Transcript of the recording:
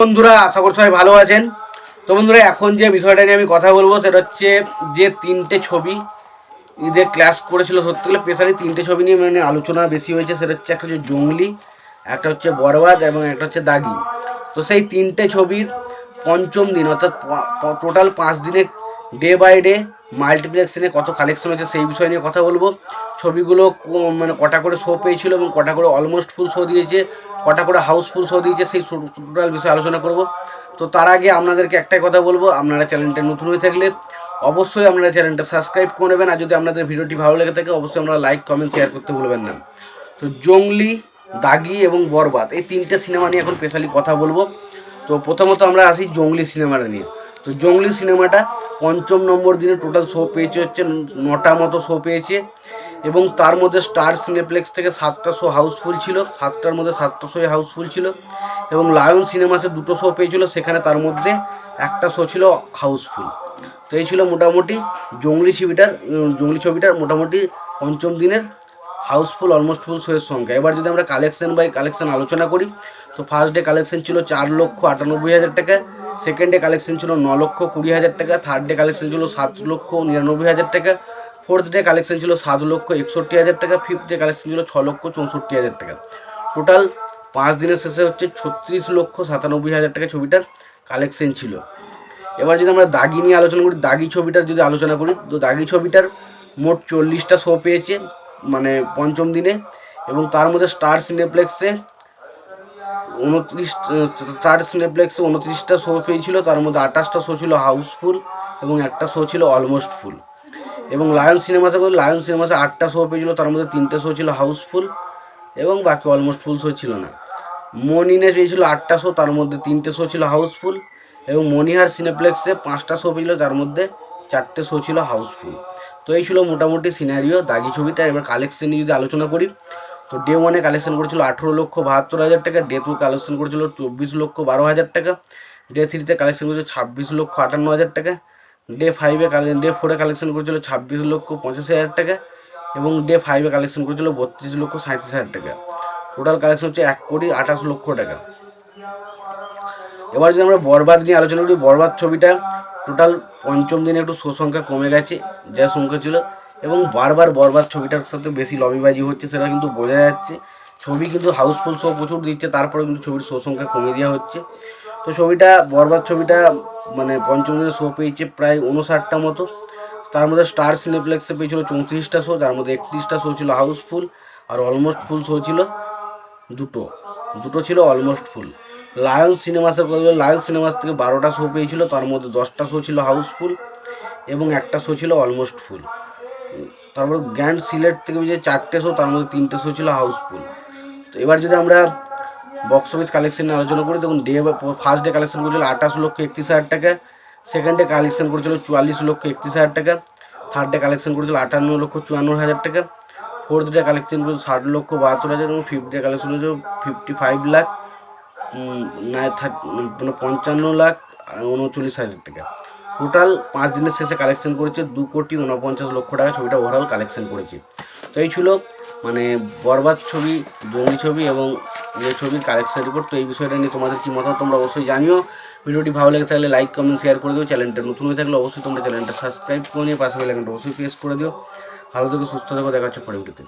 বন্ধুরা, আশা করছি সবাই ভালো আছেন। তো বন্ধুরা, এখন যে বিষয়টা নিয়ে আমি কথা বলব, সেটা হচ্ছে যে তিনটে ছবি ঈদের ক্লাস করেছিল, সত্যি গেলে স্পেশালি তিনটে ছবি নিয়ে মানে আলোচনা বেশি হয়েছে, সেটা হচ্ছে একটা হচ্ছে জঙ্গলি, একটা হচ্ছে বরবাদ এবং একটা হচ্ছে দাগি। তো সেই তিনটে ছবির পঞ্চম দিন, অর্থাৎ টোটাল পাঁচ দিনে ডে বাই ডে মাল্টিপ্লেক্সে কত কালেকশন হয়েছে, সেই বিষয় নিয়ে কথা বলব। ছবিগুলো মানে কটা করে শো পেয়েছিল এবং কটা করে অলমোস্ট ফুল শো দিয়েছে, কটা করে হাউসফুল শো দিয়েছে, সেই টোটাল বিষয়ে আলোচনা করব। তো তার আগে আপনাদেরকে একটাই কথা বলব, আপনারা চ্যানেলটা নতুন হয়ে থাকলে অবশ্যই আপনারা চ্যানেলটা সাবস্ক্রাইব করে নেবেন, আর যদি আপনাদের ভিডিওটি ভালো লেগে থাকে, অবশ্যই আপনারা লাইক কমেন্ট শেয়ার করতে ভুলবেন না। তো জঙ্গলি দাগি এবং বরবাদ, এই তিনটে সিনেমা নিয়ে এখন স্পেশালি কথা বলব। তো প্রথমত আমরা আসি জঙ্গলি সিনেমাটা নিয়ে। তো জঙ্গলি সিনেমাটা পঞ্চম নম্বর দিনে টোটাল শো পেয়েছে হচ্ছে নটা মতো শো পেয়েছে। এবং তার মধ্যে স্টার সিনেপ্লেক্স থেকে সাতটা শো হাউসফুল ছিল, সাতটার মধ্যে সাতটা শো হাউসফুল ছিল এবং লায়ন সিনেমাসে দুটো শো পেয়েছিল, সেখানে তার মধ্যে একটা শো ছিল হাউসফুল। তো এই ছিল মোটামুটি জঙ্গলি ছবিটার জঙ্গলি ছবিটার মোটামুটি পঞ্চম দিনের হাউসফুল অলমোস্ট ফুল শোয়ের সংখ্যা। এবার যদি আমরা কালেকশন বাই কালেকশন আলোচনা করি, তো ফার্স্ট ডে কালেকশন ছিল চার লক্ষ আটানব্বই হাজার টাকা সেকেন্ড ডে কালেকশন ছিল ন লক্ষ কুড়ি হাজার টাকা থার্ড ডে কালেকশন ছিল সাত লক্ষ নিরানব্বই হাজার টাকা ফোর্থ ডে কালেকশন ছিল সাত লক্ষ একষট্টি হাজার টাকা ফিফথ ডে কালেকশন ছিল ছ লক্ষ চৌষট্টি হাজার টাকা। টোটাল পাঁচ দিনের শেষে হচ্ছে ছত্রিশ লক্ষ সাতানব্বই হাজার টাকা ছবিটার কালেকশন ছিল। এবার যদি আমরা দাগি নিয়ে আলোচনা করি, দাগি ছবিটার যদি আলোচনা করি, তো দাগি ছবিটার মোট চল্লিশটা শো পেয়েছে মানে পঞ্চম দিনে, এবং তার মধ্যে স্টার সিনেপ্লেক্সে উনত্রিশ স্টার সিনেপ্লেক্সে উনত্রিশটা শো পেয়েছিল, তার মধ্যে আঠাশটা শো ছিল হাউসফুল এবং একটা শো ছিল অলমোস্ট ফুল এবং লায়ন সিনেমাসে বলি লায়ন সিনেমাসে আটটা শো পেয়েছিল, তার মধ্যে তিনটে শো ছিল হাউসফুল এবং বাকি অলমোস্ট ফুল শো ছিল না। মনিনে পেয়েছিল আটটা শো তার মধ্যে তিনটে শো ছিল হাউসফুল এবং মনিহার সিনেপ্লেক্সে পাঁচটা শো পেয়েছিল তার মধ্যে চারটে শো ছিল হাউসফুল তো এই ছিল মোটামুটি সিনারিও দাগি ছবিটা। এবার কালেকশন নিয়ে যদি আলোচনা করি, তো ডে ওয়ানে কালেকশন করেছিল আঠেরো লক্ষ বাহাত্তর হাজার টাকা ডে টু কালেকশন করেছিল চব্বিশ লক্ষ বারো হাজার টাকা ডে থ্রিতে কালেকশন করেছিল ছাব্বিশ লক্ষ আটান্ন হাজার টাকা ডে ফাইভে ডে ফোরে কালেকশন করেছিল ছাব্বিশ লক্ষ পঁচাশি হাজার টাকা এবং ডে ফাইভে কালেকশন করেছিল বত্রিশ লক্ষ সাঁত্রিশ হাজার টাকা। টোটাল কালেকশন হচ্ছে এক কোটি আঠাশ লক্ষ টাকা। এবার যদি আমরা বরবাদ নিয়ে আলোচনা করি, বরবাদ ছবিটা টোটাল পঞ্চম দিনে একটু শো সংখ্যা কমে গেছে, যা সংখ্যা ছিল এবং বারবার বরবাদ ছবিটার সাথে বেশি লবিবাজি হচ্ছে সেটা কিন্তু বোঝা যাচ্ছে। ছবি কিন্তু হাউসফুল শো প্রচুর দিচ্ছে তারপরে কিন্তু ছবির শো সংখ্যা কমে দেওয়া হচ্ছে। তো ছবিটা বরবাদ ছবিটা মানে পঞ্চম দিনে শো পেয়েছে প্রায় উনষাটটা মতো। তার মধ্যে স্টার সিনেপ্লেক্সে পেয়েছিল চৌত্রিশটা শো যার মধ্যে একত্রিশটা শো ছিল হাউসফুল আর অলমোস্ট ফুল শো ছিল দুটো। দুটো ছিল অলমোস্ট ফুল লায়ন সিনেমাসের কথা বলি, লায়ন সিনেমাস থেকে বারোটা শো পেয়েছিল তার মধ্যে দশটা শো ছিল হাউসফুল এবং একটা শো ছিল অলমোস্ট ফুল তারপর গ্র্যান্ড সিলেট থেকে যে চারটে শো তার মধ্যে তিনটে শো ছিল হাউসফুল তো এবার যদি আমরা বক্স অফিস কালেকশন নিয়ে আলোচনা করি। দেখুন ডে ফার্স্ট ডে কালেকশন করেছিল আঠাশ লক্ষ একত্রিশ হাজার টাকা। সেকেন্ড ডে কালেকশন করেছিল চুয়াল্লিশ লক্ষ একত্রিশ হাজার টাকা। থার্ড ডে কালেকশন করেছিল আটান্ন লক্ষ চুয়ান্ন হাজার টাকা। ফোর্থ ডে কালেকশন করেছিল ষাট লক্ষ বাহাত্তর হাজার এবং ফিফথ ডে কালেকশন করেছিল ফিফটি ফাইভ লাখ মানে পঞ্চান্ন লাখ উনচল্লিশ হাজার টাকা। টোটাল পাঁচ দিনের শেষে কালেকশন করেছে দু কোটি উনপঞ্চাশ লক্ষ টাকা। ছবিটা ওভারঅল কালেকশন করেছে। তো এই ছিল। মানে বরবাদ ছবি জঙ্গি ছবি এবং যে ছবির কালেকশন রিপোর্ট তো এই বিষয়টা নিয়ে তোমাদের কী মতামত তোমরা অবশ্যই জানিও। ভিডিওটি ভালো লেগে থাকলে লাইক কমেন্ট শেয়ার করে দিও। চ্যানেলটা নতুন হয়ে থাকলে অবশ্যই তোমরা চ্যানেলটা সাবস্ক্রাইব করে নিয়ে পাশে বেলাইকনটা অবশ্যই প্রেস করে দিও। ভালো থেকে, সুস্থ থাকো। দেখা হচ্ছে পরে ভিডিওতে